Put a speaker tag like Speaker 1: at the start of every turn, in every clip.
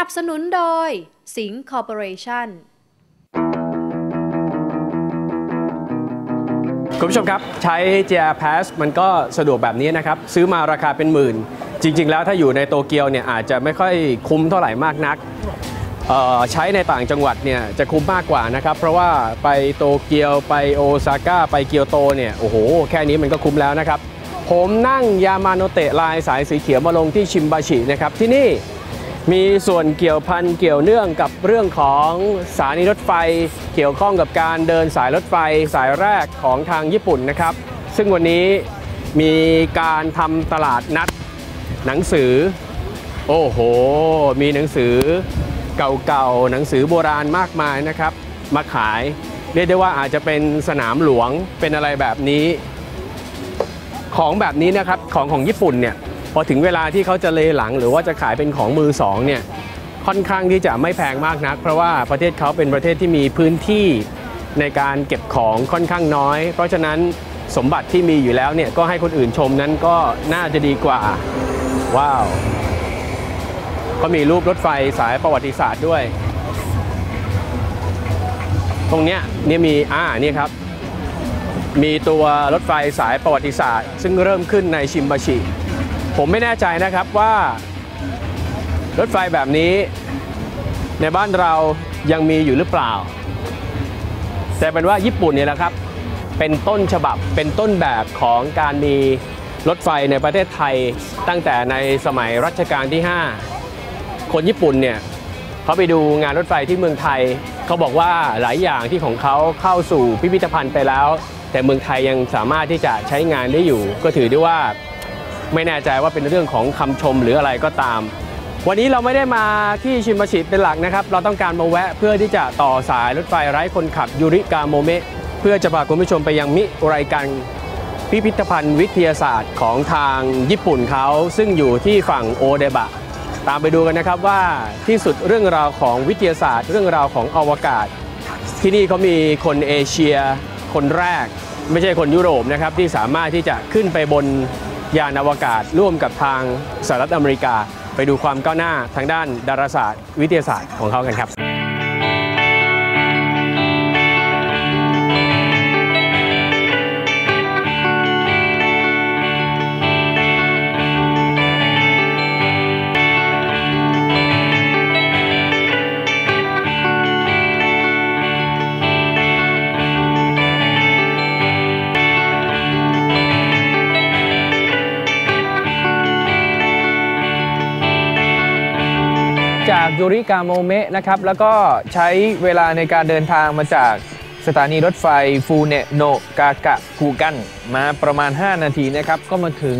Speaker 1: สนับสนุนโดย สิงห์คอร์ปอเรชั่น
Speaker 2: คุณผู้ชมครับ ใช้ JR Pass มันก็สะดวกแบบนี้นะครับ ซื้อมาราคาเป็นหมื่น จริง ๆ แล้วถ้าอยู่ในโตเกียวเนี่ยอาจจะไม่ค่อยคุ้มเท่าไหร่มากนักใช้ในต่างจังหวัดเนี่ยจะคุ้มมากกว่านะครับ เพราะว่าไปโตเกียวไปโอซาก้าไปเกียวโตเนี่ยโอ้โห แค่นี้มันก็คุ้มแล้วนะครับ ผมนั่งยามาโนเตะลายสายสีเขียวมาลงที่ชิมบาชินะครับที่นี่ มีส่วนเกี่ยวพันเกี่ยวเนื่องกับเรื่องของสถานีรถไฟ เกี่ยวข้องกับการเดินสายรถไฟสายแรกของทางญี่ปุ่นนะครับ ซึ่งวันนี้มีการทำตลาดนัดหนังสือ โอ้โห มีหนังสือเก่าๆหนังสือโบราณมากมายนะครับ มาขายเรียกได้ว่าอาจจะเป็นสนามหลวงเป็นอะไรแบบนี้ ของแบบนี้นะครับของของญี่ปุ่นเนี่ย พอถึงเวลาที่เขาจะเลหลัง หรือว่าจะขายเป็นของมือสองเนี่ยค่อนข้างที่จะไม่แพงมากนัก เพราะว่าประเทศเขาเป็นประเทศที่มีพื้นที่ในการเก็บของค่อนข้างน้อย เพราะฉะนั้นสมบัติที่มีอยู่แล้วเนี่ยก็ให้คนอื่นชมนั้นก็น่าจะดีกว่า ว้าวก็มีรูปรถไฟสายประวัติศาสตร์ด้วย ตรงเนี้ยเนี่ยมีอ่านี่ครับ มีตัวรถไฟสายประวัติศาสตร์ ซึ่งเริ่มขึ้นในชิมบาชิ ผมไม่แน่ใจนะครับว่ารถไฟแบบนี้ในบ้านเรายังมีอยู่หรือเปล่า แต่เป็นว่าญี่ปุ่นเนี่ยแหละครับ เป็นต้นฉบับเป็นต้นแบบของการมีรถไฟในประเทศไทยตั้งแต่ในสมัยรัชกาลที่ 5 คนญี่ปุ่นเนี่ยเขาไปดูงานรถไฟที่เมืองไทย เขาบอกว่าหลายอย่างที่ของเขาเข้าสู่พิพิธภัณฑ์ไปแล้ว แต่เมืองไทยยังสามารถที่จะใช้งานได้อยู่ ก็ถือได้ว่า ไม่แน่ใจว่าเป็นเรื่องของคำชมหรืออะไรก็ตาม วันนี้เราไม่ได้มาที่ชิมบาชิเป็นหลักนะครับ เราต้องการมาแวะเพื่อที่จะต่อสายรถไฟไร้คนขับยูริกาโมเมะเพื่อจะพาคุณผู้ชมไปยังมิไรกันพิพิธภัณฑ์วิทยาศาสตร์ของทางญี่ปุ่นเขาซึ่งอยู่ที่ฝั่งโอเดบะ ตามไปดูกันนะครับว่าที่สุดเรื่องราวของวิทยาศาสตร์ เรื่องราวของอวกาศ ที่นี่เขามีคนเอเชีย คนแรก ไม่ใช่คนยุโรปนะครับที่สามารถที่จะขึ้นไปบน ยานอวกาศ ร่วมกับทางสหรัฐอเมริกา ไปดูความก้าวหน้าทางด้านดาราศาสตร์ วิทยาศาสตร์ของเขากันครับ
Speaker 3: จากยูริกาโมเมะนะครับ แล้วก็ใช้เวลาในการเดินทางมาจากสถานีรถไฟฟูเนโนกากะคูกัน มาประมาณ 5 นาทีนะครับ ก็มาถึง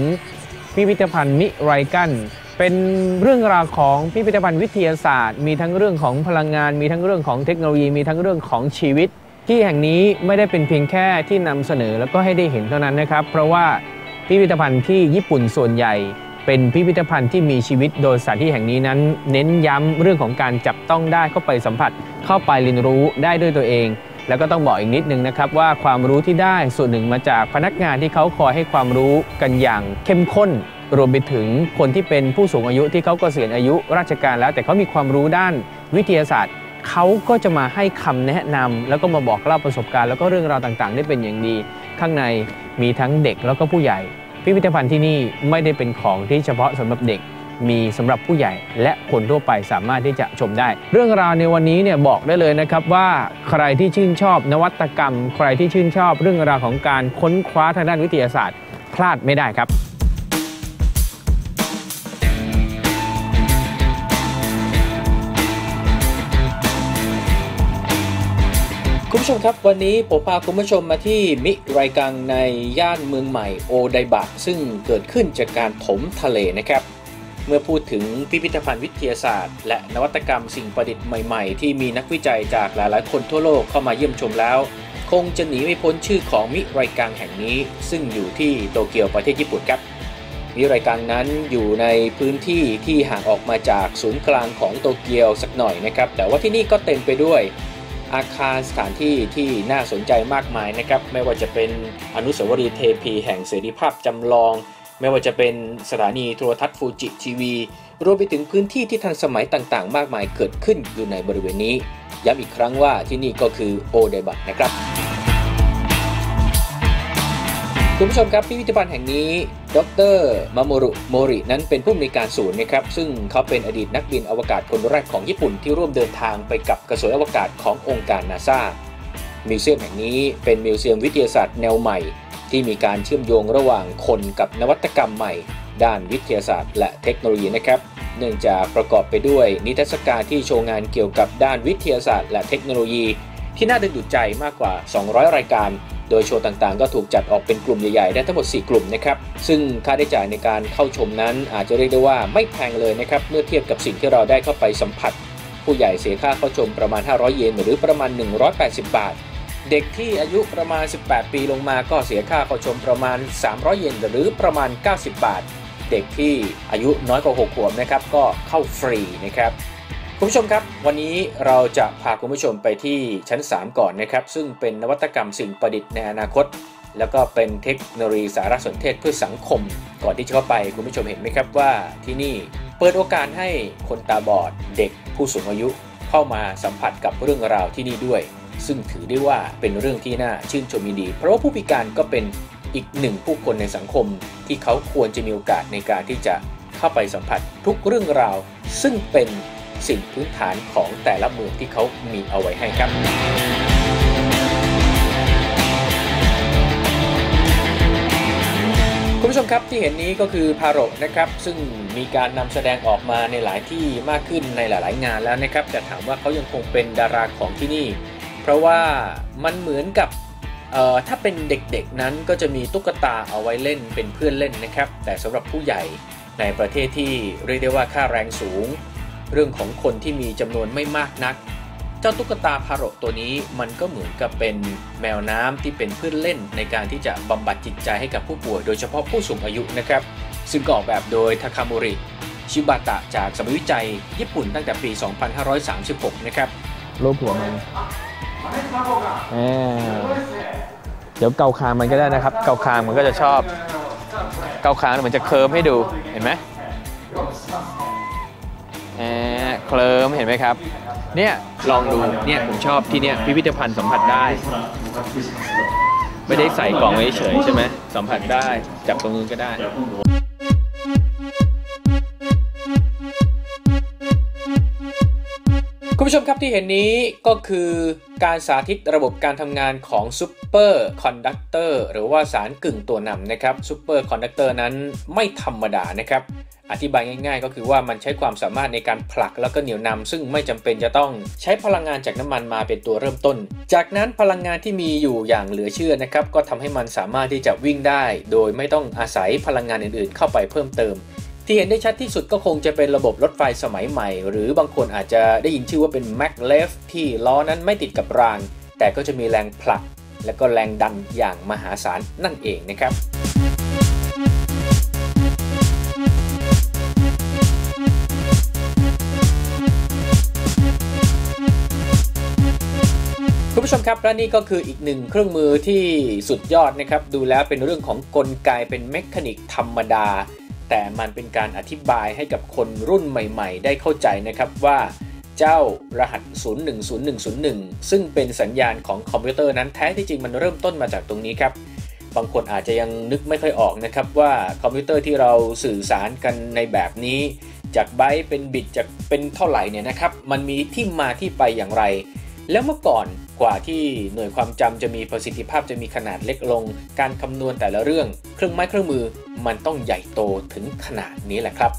Speaker 3: พิพิธภัณฑ์มิไรกันเป็นเรื่องราวของพิพิธภัณฑ์วิทยาศาสตร์ มีทั้งเรื่องของพลังงาน มีทั้งเรื่องของเทคโนโลยี มีทั้งเรื่องของชีวิต ที่แห่งนี้ไม่ได้เป็นเพียงแค่ที่นำเสนอแล้วก็ให้ได้เห็นเท่านั้นนะครับ เพราะว่าพิพิธภัณฑ์ที่ญี่ปุ่นส่วนใหญ่ เป็นพิพิธภัณฑ์ที่มีชีวิตโดยสถานที่แห่งนี้นั้น เน้นย้ำเรื่องของการจับต้องได้เข้าไปสัมผัส เข้าไปเรียนรู้ได้ด้วยตัวเอง แล้วก็ต้องบอกอีกนิดนึงนะครับว่าความรู้ที่ได้ส่วนหนึ่งมาจากพนักงานที่เขาคอยให้ความรู้กันอย่างเข้มข้นรวมไปถึงคนที่เป็นผู้สูงอายุที่เขาเกษียณอายุราชการแล้ว แต่เขามีความรู้ด้านวิทยาศาสตร์เขาก็จะมาให้คำแนะนำแล้วก็มาบอกเล่าประสบการณ์แล้วก็เรื่องราวต่างๆ ได้เป็นอย่างดี ข้างในมีทั้งเด็กแล้วก็ผู้ใหญ่ พิพิธภัณฑ์ที่นี่ไม่ได้เป็นของที่เฉพาะสำหรับเด็กมีสำหรับผู้ใหญ่และคนทั่วไปสามารถที่จะชมได้ เรื่องราวในวันนี้เนี่ยบอกได้เลยนะครับว่าใครที่ชื่นชอบนวัตกรรม ใครที่ชื่นชอบเรื่องราวของการค้นคว้าทางด้านวิทยาศาสตร์ พลาดไม่ได้ครับ
Speaker 4: ณผู้ชมครับ วันนี้ผมพาคุณผู้ชมมาที่มิไรกังในย่านเมืองใหม่โอไดบะซึ่งเกิดขึ้นจากการถมทะเลนะครับ เมื่อพูดถึงพิพิธภัณฑ์วิทยาศาสตร์ และนวัตกรรมสิ่งประดิษฐ์ใหม่ๆ ที่มีนักวิจัยจากหลายๆ คนทั่วโลกเข้ามาเยี่ยมชมแล้ว คงจะหนีไม่พ้นชื่อของมิไรกังแห่งนี้ ซึ่งอยู่ที่โตเกียวประเทศญี่ปุ่นครับมิไรกังนั้นอยู่ในพื้นที่ที่ห่างออกมาจากศูนย์กลางของโตเกียวสักหน่อยนะครับแต่ว่าที่นี่ก็เต็มไปด้วย อาคารสถานที่ที่น่าสนใจมากมายนะครับไม่ว่าจะเป็นอนุสาวรีย์เทพีแห่งเสรีภาพจำลอง
Speaker 3: ไม่ว่าจะเป็นสถานีโทรทัศน์ฟูจิทีวีรวมไปถึงพื้นที่ที่ทันสมัยต่างๆ มากมายเกิดขึ้นอยู่ในบริเวณนี้ ย้ำอีกครั้งว่าที่นี่ก็คือโอเดบะนะครับ คุณผู้ชมครับพิพิธภัณฑ์แห่งนี้ ดรมาโมรุโมรินั้นเป็นผู้อำนวยการศูนย์นะครับ ซึ่งเขาเป็นอดีตนักบินอวกาศคนแรกของญี่ปุ่นที่ร่วมเดินทางไปกับกระสวยอวกาศขององค์การนาซามิวเซียมแห่งนี้เป็นมิวเซียมวิทยาศาสตร์แนวใหม่ ที่มีการเชื่อมโยงระหว่างคนกับนวัตกรรมใหม่ ด้านวิทยาศาสตร์ และเทคโนโลยีนะครับ เนื่องจากประกอบไปด้วยนิทรรศการที่โชว์งานเกี่ยวกับด้านวิทยาศาสตร์ และเทคโนโลยี ที่น่าดึงดูดใจมากกว่า 200 รายการ โดยโชว์ต่างๆ ก็ถูกจัดออกเป็นกลุ่มใหญ่ๆ ได้ทั้งหมด 4 กลุ่มนะครับ ซึ่งค่าใช้จ่ายในการเข้าชมนั้น อาจจะเรียกได้ว่าไม่แพงเลยนะครับ เมื่อเทียบกับสิ่งที่เราได้เข้าไปสัมผัส ผู้ใหญ่เสียค่าเข้าชมประมาณ 500 เยนหรือประมาณ 180 บาท เด็กที่อายุประมาณ 18 ปีลงมาก็เสียค่าเข้าชมประมาณ 300 เยนหรือประมาณ 90 บาท เด็กที่อายุน้อยกว่า 6 ขวบนะครับก็เข้าฟรีนะครับ คุณผู้ชมครับ วันนี้เราจะพาคุณผู้ชมไปที่ชั้น 3 ก่อนนะครับ ซึ่งเป็นนวัตกรรมสิ่งประดิษฐ์ในอนาคต แล้วก็เป็นเทคโนโลยีสารสนเทศเพื่อสังคม ก่อนที่จะเข้าไปคุณผู้ชมเห็นไหมครับว่าที่นี่เปิดโอกาสให้คนตาบอดเด็กผู้สูงอายุ เข้ามาสัมผัสกับเรื่องราวที่นี่ด้วย ซึ่งถือได้ว่าเป็นเรื่องที่น่าชื่นชมยินดี เพราะว่าผู้พิการก็เป็นอีกหนึ่งผู้คนในสังคม ที่เขาควรจะมีโอกาสในการที่จะเข้าไปสัมผัสทุกเรื่องราว ซึ่งเป็น สิ่งพื้นฐานของแต่ละเมืองที่เขามีเอาไว้ให้ครับคุณผู้ชมครับที่เห็นนี้ก็คือพาโรนะครับ ซึ่งมีการนำแสดงออกมาในหลายที่มากขึ้นในหลาย ๆ งานแล้วนะครับแต่ถามว่าเขายังคงเป็นดาราของที่นี่ เพราะว่ามันเหมือนกับเอ่อถ้าเป็นเด็กๆนั้นก็จะมีตุ๊กตาเอาไว้เล่นเป็นเพื่อนเล่นนะครับ แต่สำหรับผู้ใหญ่ในประเทศที่เรียกได้ว่าค่าแรงสูง เรื่องของคนที่มีจำนวนไม่มากนัก เจ้าตุ๊กตาพาโรตัวนี้มันก็เหมือนกับเป็นแมวน้ำที่เป็นเพื่อนเล่นในการที่จะบำบัดจิตใจให้กับผู้ป่วยโดยเฉพาะผู้สูงอายุนะครับ ซึ่งก็ออกแบบโดยทาคามุริชิบาตะจากสมัยวิจัยญี่ปุ่นตั้งแต่ปี 2536 นะครับ
Speaker 5: รูปหัวมันเดี๋ยวเกาคางมันก็ได้นะครับ เกาคางมันก็จะชอบ เกาคางมันจะเคลิ้มให้ดู เห็นไหม เคลิ้มเห็นไหมครับ เนี่ยลองดูเนี่ยผมชอบที่เนี่ยพิพิธภัณฑ์สัมผัสได้ ไม่ได้ใส่กล่องไว้เฉยใช่ไหมสัมผัสได้จับตรงนู้นก็ได้
Speaker 3: คุณผู้ชมครับที่เห็นนี้ก็คือการสาธิตระบบการทำงานของซูเปอร์คอนดักเตอร์หรือว่าสารกึ่งตัวนำนะครับซูเปอร์คอนดักเตอร์นั้นไม่ธรรมดานะครับ อธิบายง่ายๆ ก็คือว่ามันใช้ความสามารถในการผลักแล้วก็เหนี่ยวนำซึ่งไม่จำเป็นจะต้องใช้พลังงานจากน้ำมันมาเป็นตัวเริ่มต้น จากนั้นพลังงานที่มีอยู่อย่างเหลือเชื่อนะครับก็ทำให้มันสามารถที่จะวิ่งได้ โดยไม่ต้องอาศัยพลังงานอื่นๆ เข้าไปเพิ่มเติม ที่เห็นได้ชัดที่สุดก็คงจะเป็นระบบรถไฟสมัยใหม่ หรือบางคนอาจจะได้ยินชื่อว่าเป็น maglev ที่ล้อนั้นไม่ติดกับราง แต่ก็จะมีแรงผลัก และก็แรงดันอย่างมหาศาลนั่นเองนะครับ คุณผู้ชมครับและนี่ก็คืออีกหนึ่งเครื่องมือที่สุดยอดนะครับ ดูแล้วเป็นเรื่องของกลไกเป็นเมคานิกธรรมดา แต่มันเป็นการอธิบายให้กับคนรุ่นใหม่ๆ ได้เข้าใจนะครับว่าเจ้ารหัส 010101 ซึ่งเป็นสัญญาณของคอมพิวเตอร์นั้นแท้ที่จริงมันเริ่มต้นมาจากตรงนี้ครับ บางคนอาจจะยังนึกไม่ค่อยออกนะครับว่าคอมพิวเตอร์ที่เราสื่อสารกันในแบบนี้ จากไบต์เป็นบิตจากเป็นเท่าไหร่เนี่ยนะครับมันมีที่มาที่ไปอย่างไร แล้วเมื่อก่อน กว่าที่หน่วยความจำจะมีประสิทธิภาพจะมีขนาดเล็กลง การคำนวณแต่ละเรื่อง เครื่องไม้เครื่องมือมันต้องใหญ่โตถึงขนาดนี้แหละครับ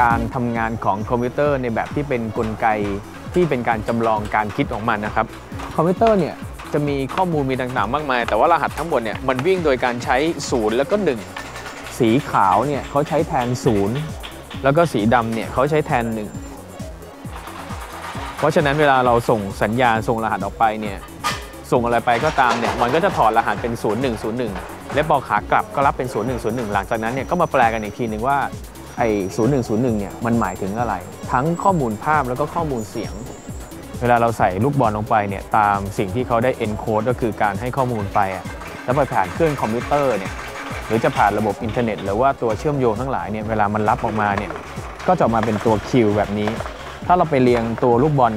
Speaker 5: การทำงานของคอมพิวเตอร์ในแบบที่เป็นกลไกที่เป็นการจำลองการคิดของมันนะครับ คอมพิวเตอร์เนี่ย จะมีข้อมูลมีต่างๆ มากมาย แต่ว่ารหัสทั้งหมดเนี่ยมันวิ่งโดยการใช้0แล้วก็ 1 สีขาวเนี่ยเขาใช้แทน0แล้วก็สีดำเนี่ยเขาใช้แทน 1 เพราะฉะนั้นเวลาเราส่งสัญญาณส่งรหัสออกไปเนี่ยส่งอะไรไปก็ตามเนี่ยมันก็จะถอดรหัสเป็น 0101 และพอขากลับก็รับเป็น 0101 หลังจากนั้นเนี่ยก็มาแปลกันอีกทีหนึ่งว่าไอ้0101 เนี่ยมันหมายถึงอะไร ทั้งข้อมูลภาพแล้วก็ข้อมูลเสียง เวลาเราใส่ลูกบอลลงไปเนี่ยตามสิ่งที่เขาได้ encode ก็คือการให้ข้อมูลไปอะแล้วไปผ่านเครื่องคอมพิวเตอร์เนี่ยหรือจะผ่านระบบอินเทอร์เน็ต หรือว่าตัวเชื่อมโยงทั้งหลายเนี่ยเวลามันรับออกมาเนี่ยก็จะออกมาเป็นตัวคิวแบบนี้ ถ้าเราไปเรียงตัวลูกบอล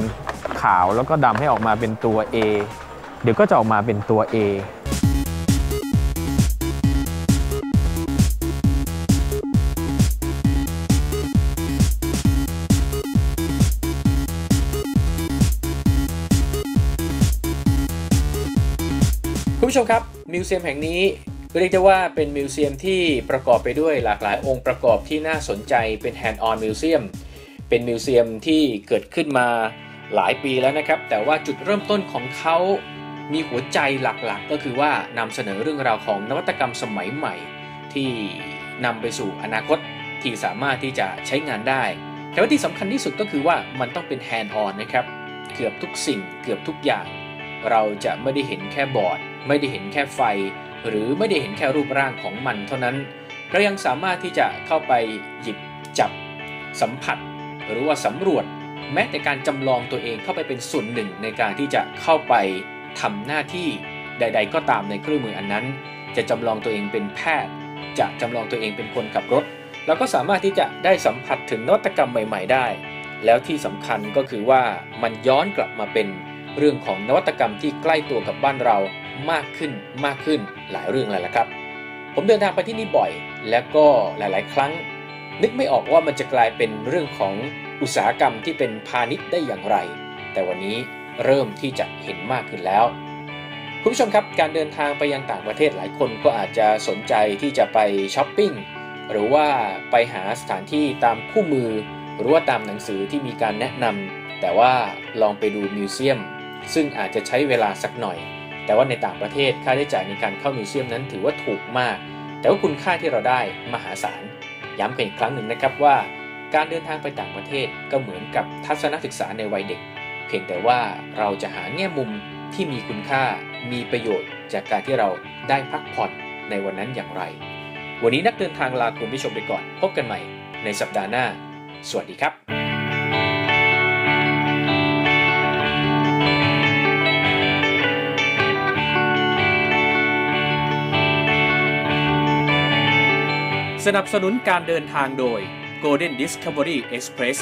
Speaker 5: ขาวแล้วก็ดำให้ออกมาเป็นตัว A เดี๋ยวก็จะออกมาเป็นตัว A
Speaker 3: ผู้ชมครับมิวเซียมแห่งนี้เรียกได้ว่าเป็นมิวเซียมที่ประกอบไปด้วยหลากหลายองค์ประกอบที่น่าสนใจเป็นแฮนด์ออนมิวเซียมเป็นมิวเซียมที่เกิดขึ้นมาหลายปีแล้วนะครับ แต่ว่าจุดเริ่มต้นของเขามีหัวใจหลักๆ ก็คือว่านำเสนอเรื่องราวของนวัตกรรมสมัยใหม่ ที่นำไปสู่อนาคตที่สามารถที่จะใช้งานได้ แต่ว่าที่สำคัญที่สุดก็คือว่ามันต้องเป็นแฮนด์ออนนะครับ เกือบทุกสิ่งเกือบทุกอย่าง เราจะไม่ได้เห็นแค่บอร์ด ไม่ได้เห็นแค่ไฟ หรือไม่ได้เห็นแค่รูปร่างของมันเท่านั้น เรายังสามารถที่จะเข้าไปหยิบจับ สัมผัส หรือว่าสำรวจ แม้แต่การจำลองตัวเองเข้าไปเป็นส่วนหนึ่งในการที่จะเข้าไปทำหน้าที่ใด ๆ ก็ตามในเครื่องมืออันนั้น จะจำลองตัวเองเป็นแพทย์ จะจำลองตัวเองเป็นคนขับรถเราก็สามารถที่จะได้สัมผัสถึงนวัตกรรมใหม่ ๆ ได้ แล้วที่สำคัญก็คือว่ามันย้อนกลับมาเป็นเรื่องของนวัตกรรมที่ใกล้ตัวกับบ้านเรา มากขึ้นมากขึ้นหลายเรื่องเลยละครับ ผมเดินทางไปที่นี่บ่อย และก็หลายๆ ครั้ง นึกไม่ออกว่ามันจะกลายเป็นเรื่องของอุตสาหกรรมที่เป็นพาณิชย์ได้อย่างไร แต่วันนี้เริ่มที่จะเห็นมากขึ้นแล้ว คุณผู้ชมครับการเดินทางไปยังต่างประเทศหลายคนก็อาจจะสนใจที่จะไปช้อปปิ้งหรือว่าไปหาสถานที่ตามคู่มือ หรือว่าตามหนังสือที่มีการแนะนำแต่ว่าลองไปดูมิวเซียม ซึ่งอาจจะใช้เวลาสักหน่อย แต่ว่าในต่างประเทศค่าใช้จ่ายในการเข้ามิวเซียมนั้นถือว่าถูกมาก แต่ว่าคุณค่าที่เราได้มหาศาล ย้ำกันอีกครั้งหนึ่งนะครับว่า การเดินทางไปต่างประเทศก็เหมือนกับทัศนศึกษาในวัยเด็ก เพียงแต่ว่าเราจะหาแง่มุมที่มีคุณค่ามีประโยชน์ จากการที่เราได้พักผ่อนในวันนั้นอย่างไร วันนี้นักเดินทางลาคุณผู้ชมไปก่อน พบกันใหม่ในสัปดาห์หน้า สวัสดีครับ สนับสนุนการเดินทางโดย Golden Discovery Express